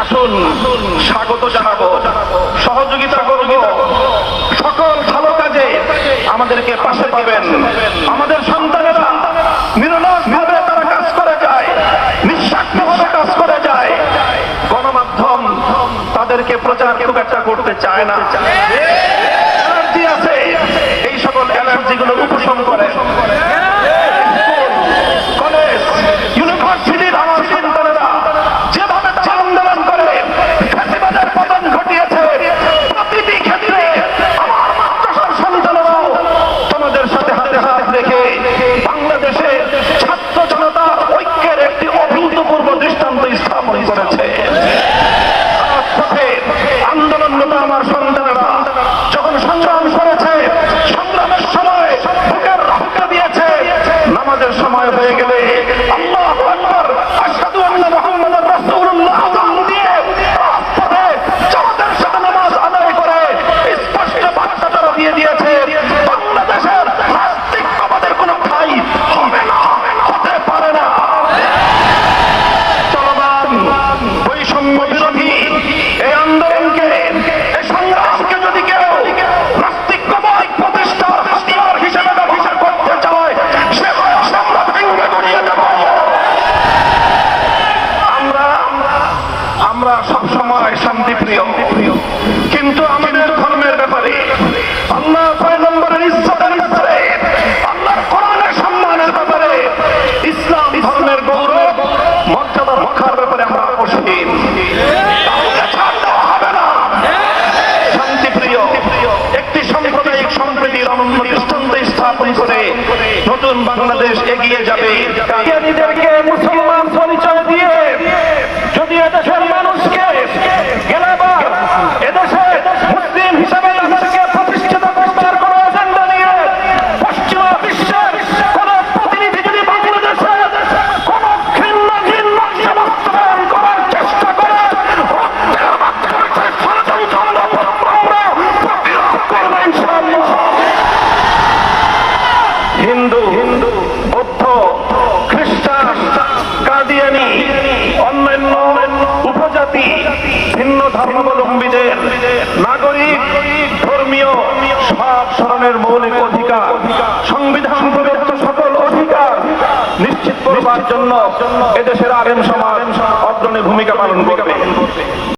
আসুন। স্বাগত জানাব। সহযোগিতা করব। সকল ভালো কাজে আমাদেরকে পাশে পাবেন। আমাদের সন্তানেরা নিরলস ভাবে তারা কাজ করে যায় নিঃস্বার্থ ভাবে কাজ করে যায়। গণমাধ্যম তাদেরকে প্রচার খুব একটা করতে চায় না। অ্যালার্জি আছে। এই সকল অ্যালার্জিগুলো উপশম করে। কিন্তু আমাদের ধর্মের ব্যাপারে আল্লাহ ছয় নম্বরের ইজ্জতের ব্যাপারে আল্লাহর কোরআনের সম্মানের ব্যাপারে ইসলাম ধর্মের গৌরব মর্যাদা রক্ষার ব্যাপারে আমরা একটি সাম্প্রদায়িক সম্প্রীতির অনন্য দৃষ্টান্ত স্থাপন করে নতুন বাংলাদেশ এগিয়ে যাবে। মুসলমান হিন্দু, বৌদ্ধ, খ্রিস্টান কাদিয়ানি অন্যান্য উপজাতি, ভিন্ন ধর্মাবলম্বীদের নাগরিক, ধর্মীয় সব ধরনের মৌলিক অধিকার, সংবিধান সকল অধিকার নিশ্চিত করবার জন্য এদেশের আরেম সমাজ অগ্রণী ভূমিকা পালন করবে।